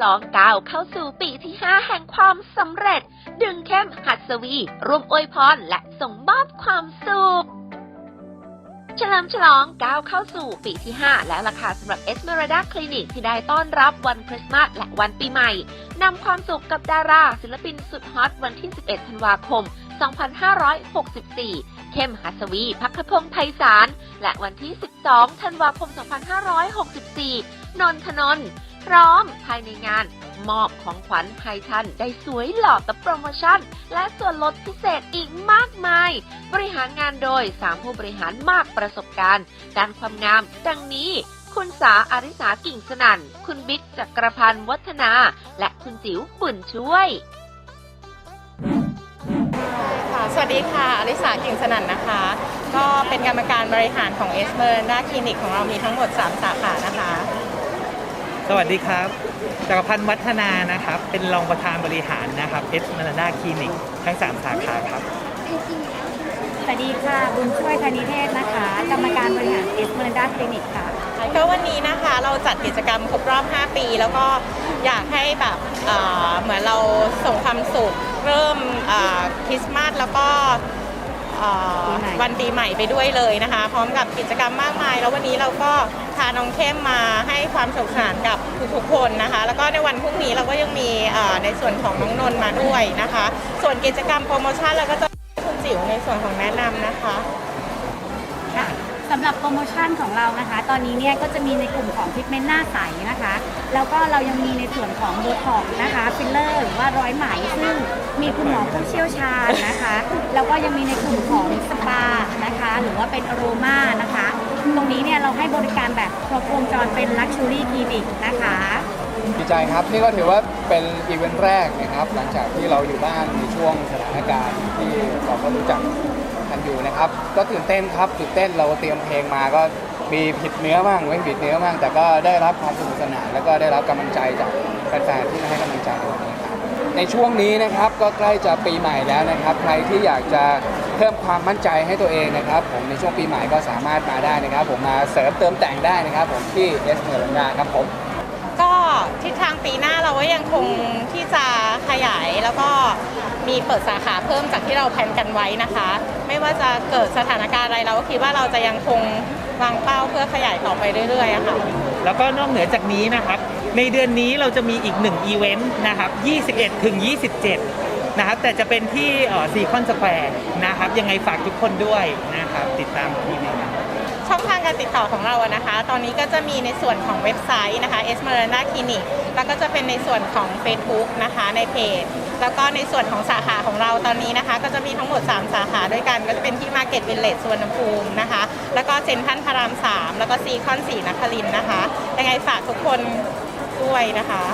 ฉลองก้าวเข้าสู่ปีที่ 5 แห่งความสำเร็จ ดึงเข้มหัสวีร่วมอวยพรและส่งมอบความสุขเฉลิมฉลองก้าวเข้าสู่ปีที่ 5 แล้วล่ะค่ะสำหรับ Esmeralda Clinic ที่ได้ต้อนรับวันคริสต์มาสและวันปีใหม่นำความสุขกับดารา ศิลปินสุดฮอตวันที่ 11 ธันวาคม 2564 เข้มหัสวี พักพงศ์ไพศาล และวันที่ 12 ธันวาคม 2564 นนทนนท์ ร้อม ภายในงาน มอบของขวัญให้ท่านได้สวยหล่อกับโปรโมชั่น และส่วนลดพิเศษอีกมากมาย บริหารงานโดย 3 ผู้บริหารมากประสบการณ์ ด้านความงาม ดังนี้คุณสาอาริสากิ่งสนั่น คุณบิ๊กจักรพันธ์วัฒนา และคุณจิ๋วบุญช่วยค่ะสวัสดีค่ะอลิสากิ่งสนั่นนะคะ ก็เป็นกรรมการบริหารของเอสเมอร์นาคลินิกของเรามีทั้งหมด 3 สาขานะคะ สวัสดีครับจักรพันธ์วัฒนานะครับ เป็นรองประธานบริหารนะครับเอสมาราดาคลินิกทั้ง 3 สาขาครับ สวัสดีค่ะ บุญช่วยธนิเทศนะคะ กรรมการบริหารเอสเมอร์ดาคลินิกค่ะ ก็วันนี้นะคะเราจัดกิจกรรมครบรอบ 5 ปี แล้วก็อยากให้แบบเอ่อเหมือนเราส่งความสุข เริ่มเอ่อคริสต์มาสแล้วก็เอ่อปีใหม่ วันปีใหม่ไปด้วยเลยนะคะ พร้อมกับกิจกรรมมากมาย แล้ววันนี้เราก็ พาน้องเข้มมาให้ความสนุขสนานกับทุกๆคนนะคะ แล้วก็ในวันพรุ่งนี้เราก็ยังมีในส่วนของน้องนนท์มาด้วยนะคะ ส่วนกิจกรรมโปรโมชั่นเราก็จะคุณจิ๋วในส่วนของแนะนำนะคะสำหรับโปรโมชั่นของเรานะคะ ตอนนี้เนี่ยก็จะมีในกลุ่มของทรีทเมนต์หน้าใสนะคะ แล้วก็เรายังมีในส่วนของโบท็อกนะคะฟิลเลอร์หรือว่าร้อยไหมซึ่งมีคุณหมอผู้เชี่ยวชาญนะคะ แล้วก็ยังมีในกลุ่มของสปานะคะ หรือว่าเป็นอโรมานะคะ ตรงนี้เนี่ยเราให้บริการแบบครบวงจรเป็นลักชัวรี่คลินิกนะคะดีใจครับ นี่ก็ถือว่าเป็นอีเวนต์แรกนะครับ หลังจากที่เราอยู่บ้านในช่วงสถานการณ์ที่เราก็รู้จักกันอยู่นะครับ ก็ตื่นเต้นครับตื่นเต้นเราเตรียมเพลงมาก็มีผิดเนื้อบ้างไม่ผิดเนื้อบ้างแต่ก็ได้รับความสนุกสนานแล้วก็ได้รับกำลังใจจากแฟนๆที่ให้กำลังใจในวันนี้ครับในช่วงนี้นะครับก็ใกล้จะปีใหม่แล้วนะครับ ใครที่อยากจะ เพิ่มความมั่นใจให้ตัวเองนะครับ ผมในช่วงปีใหม่ก็สามารถมาได้นะครับ ผมมาเสริมเติมแต่งได้นะครับ ผมที่เอสเมอร์ลันดาครับผมก็ทิศทางปีหน้าเราก็ยังคงที่จะขยายแล้วก็มีเปิดสาขาเพิ่มจากที่เราแพลนกันไว้นะคะ ไม่ว่าจะเกิดสถานการณ์อะไรเราก็คิดว่าเราจะยังคงวางเป้าเพื่อขยายต่อไปเรื่อยๆอะค่ะแล้วก็นอกเหนือจากนี้นะครับ ในเดือนนี้เราจะมีอีก1อีเวนต์นะครับ 21ถึง27 นะครับแต่จะเป็นที่ซีคอนสแควร์นะครับยังไงฝากทุกคนด้วยนะครับติดตามทีนะครับช่องทางการติดต่อของเราอะนะคะ ตอนนี้ก็จะมีในส่วนของเว็บไซต์นะคะ e s m e r a n d a Clinic แล้วก็จะเป็นในส่วนของ Facebook นะคะในเพจ แล้วก็ในส่วนของสาขาของเราตอนนี้นะคะ ก็จะมีทั้งหมด 3 สาขาด้วยกันก็จะเป็นที่ Market Village สวนภูมินะคะ แล้วก็เซ็นทรัลพระราม 3 แล้วก็ซีคอน4นครินนะคะยังไงฝากทุกคนด้วยนะคะ